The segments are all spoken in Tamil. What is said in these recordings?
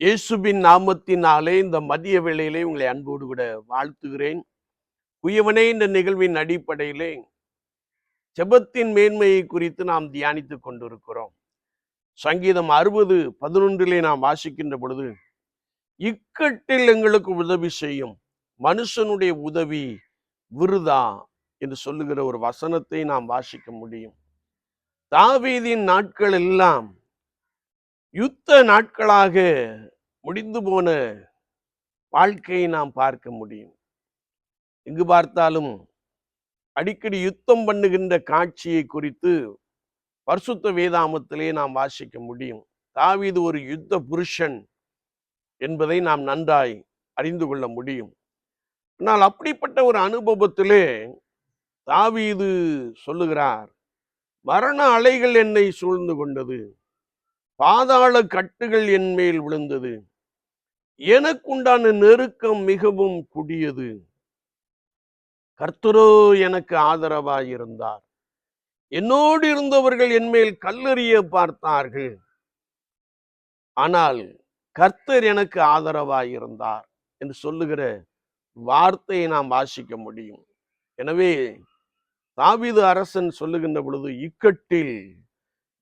இயேசுவின் நாமத்தினாலே இந்த மதிய வேளையிலே உங்களை அன்போடு கூட வாழ்த்துகிறேன். குயவனே இந்த நிகழ்வின் அடிப்படையிலே ஜெபத்தின் மேன்மையை குறித்து நாம் தியானித்து கொண்டிருக்கிறோம். சங்கீதம் அறுபது பதினொன்றிலே நாம் வாசிக்கின்ற பொழுது இக்கட்டில் எங்களுக்கு உதவி செய்யும் மனுஷனுடைய உதவி விருதா என்று சொல்லுகிற ஒரு வசனத்தை நாம் வாசிக்க முடியும். தாவீதின் நாட்கள் எல்லாம் யுத்த நாட்களாக முடிந்து போன வாழ்க்கையை நாம் பார்க்க முடியும். எங்கு பார்த்தாலும் அடிக்கடி யுத்தம் பண்ணுகின்ற காட்சியை குறித்து பரிசுத்த வேதாமத்திலே நாம் வாசிக்க முடியும். தாவீது ஒரு யுத்த புருஷன் என்பதை நாம் நன்றாய் அறிந்து கொள்ள முடியும். ஆனால் அப்படிப்பட்ட ஒரு அனுபவத்திலே தாவீது சொல்லுகிறார் மரண அலைகள் என்னை சூழ்ந்து கொண்டது. பாதாள கட்டுகள் என் மேல் விழுந்தது. எனக்குண்டான நெருக்கம் மிகவும் குடியது. கர்த்தரோ எனக்கு ஆதரவாயிருந்தார். என்னோடு இருந்தவர்கள் என் மேல் பார்த்தார்கள். ஆனால் கர்த்தர் எனக்கு ஆதரவாயிருந்தார் என்று சொல்லுகிற வார்த்தையை நாம் வாசிக்க முடியும். எனவே தாவிது அரசன் சொல்லுகின்ற பொழுது இக்கட்டில்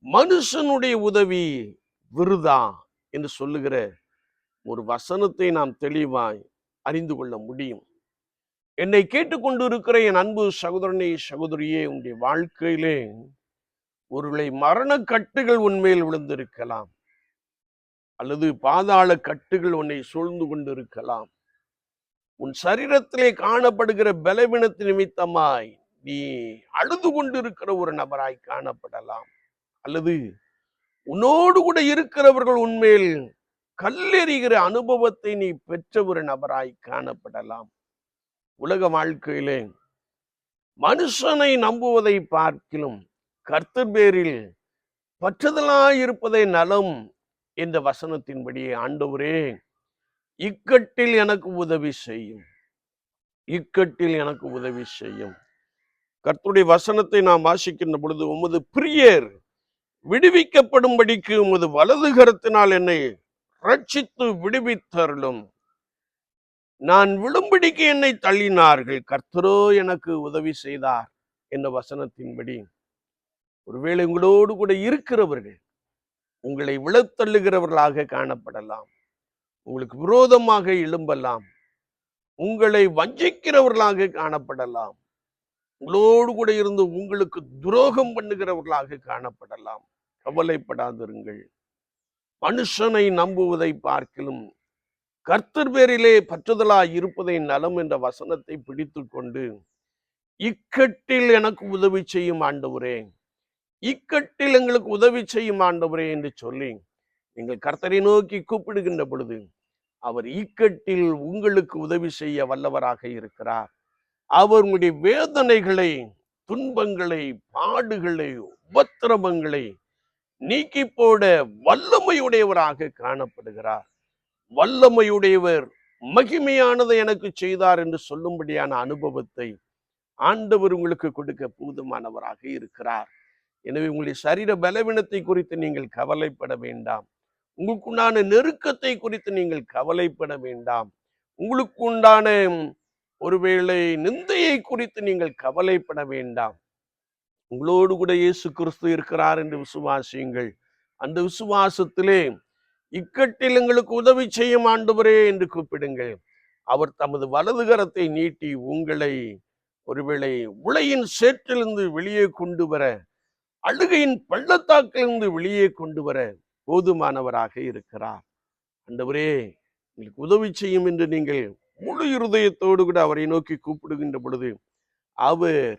மனுஷனுடைய உதவி விருதா என்று சொல்லுகிற ஒரு வசனத்தை நாம் தெளிவாய் அறிந்து கொள்ள முடியும். என்னை கேட்டுக்கொண்டிருக்கிற என் அன்பு சகோதரனே சகோதரியே உன்னுடைய வாழ்க்கையிலே ஒருவேளை மரண கட்டுகள் உன்மேல் விழுந்திருக்கலாம். அல்லது பாதாள கட்டுகள் உன்னை சூழ்ந்து கொண்டிருக்கலாம். உன் சரீரத்திலே காணப்படுகிற பலவீனத்து நிமித்தமாய் நீ அழுது கொண்டிருக்கிற ஒரு நபராய் காணப்படலாம். அல்லது உன்னோடு கூட இருக்கிறவர்கள் உண்மையில் கல்லெறிகிற அனுபவத்தை நீ பெற்ற ஒரு நபராய் காணப்படலாம். உலக வாழ்க்கையிலே மனுஷனை நம்புவதை பார்க்கிலும் கர்த்தர் பேரில் பற்றுதலாய் இருப்பதை நலம் என்ற வசனத்தின்படியே ஆண்டவரே இக்கட்டில் எனக்கு உதவி செய்யும். இக்கட்டில் எனக்கு உதவி செய்யும். கர்த்தருடைய வசனத்தை நாம் வாசிக்கின்ற பொழுது உமது பிரியர் விடுவிக்கப்படும்படிக்கு உமது வலது கரத்தினால் என்னை ரட்சித்து விடுவித்தருளும். நான் விழும்படிக்கு என்னை தள்ளினார்கள். கர்த்தரோ எனக்கு உதவி செய்தார் என்ற வசனத்தின்படி. ஒருவேளை உங்களோடு கூட இருக்கிறவர்கள் உங்களை விழத்தள்ளுகிறவர்களாக காணப்படலாம். உங்களுக்கு விரோதமாக எழும்பலாம். உங்களை வஞ்சிக்கிறவர்களாக காணப்படலாம். உங்களோடு கூட இருந்து உங்களுக்கு துரோகம் பண்ணுகிறவர்களாக காணப்படலாம். கவலைப்படாதிருங்கள். மனுஷனை நம்புவதை பார்க்கிலும் கர்த்தர் பேரிலே பற்றுதலாய் இருப்பதை நலம் என்ற வசனத்தை பிடித்து கொண்டு இக்கட்டில் எனக்கு உதவி செய்யும் ஆண்டவரே இக்கட்டில் எங்களுக்கு உதவி செய்யும் ஆண்டவரே என்று சொல்லி நீங்கள் கர்த்தரை நோக்கி கூப்பிடுகின்ற பொழுது அவர் இக்கட்டில் உங்களுக்கு உதவி செய்ய வல்லவராக இருக்கிறார். அவர் உங்களுடைய வேதனைகளை துன்பங்களை பாடுகளை உபத்திரவங்களை நீக்கி போட வல்லமையுடையவராக காணப்படுகிறார். வல்லமையுடையவர் மகிமையானதை எனக்கு செய்தார் என்று சொல்லும்படியான அனுபவத்தை ஆண்டவர் உங்களுக்கு கொடுக்க போதுமானவராக இருக்கிறார். எனவே உங்களுடைய சரீர பலவீனத்தை குறித்து நீங்கள் கவலைப்பட வேண்டாம். உங்களுக்குண்டான நெருக்கத்தை குறித்து நீங்கள் கவலைப்பட வேண்டாம். உங்களுக்குண்டான ஒருவேளை நிந்தையை குறித்து நீங்கள் கவலைப்பட வேண்டாம். உங்களோடு கூட இயேசு கிறிஸ்து இருக்கிறார் என்று விசுவாசியுங்கள். அந்த விசுவாசத்திலே இக்கட்டில் எங்களுக்கு உதவி செய்யும் ஆண்டவரே என்று கூப்பிடுங்கள். அவர் தமது வலது கரத்தை நீட்டி உங்களை ஒருவேளை உலையின் சேற்றிலிருந்து வெளியே கொண்டு வர அழுகையின் பள்ளத்தாக்கிலிருந்து வெளியே கொண்டு வர போதுமானவராக இருக்கிறார். அந்தவரே உங்களுக்கு உதவி செய்யும் என்று நீங்கள் முழு இருதயத்தோடு கூட அவரை நோக்கி கூப்பிடுகின்ற பொழுது அவர்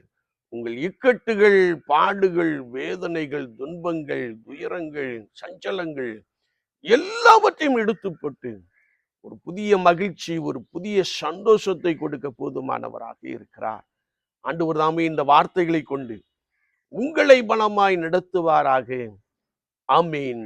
உங்கள் இக்கட்டுகள் பாடுகள் வேதனைகள் துன்பங்கள் துயரங்கள் சஞ்சலங்கள் எல்லாவற்றையும் எடுத்துப்பட்டு ஒரு புதிய மகிழ்ச்சி ஒரு புதிய சந்தோஷத்தை கொடுக்க போதுமானவராக இருக்கிறார். ஆண்டவர் தாமே இந்த வார்த்தைகளை கொண்டு உங்களை பலமாய் நடத்துவாராக. ஆமீன்.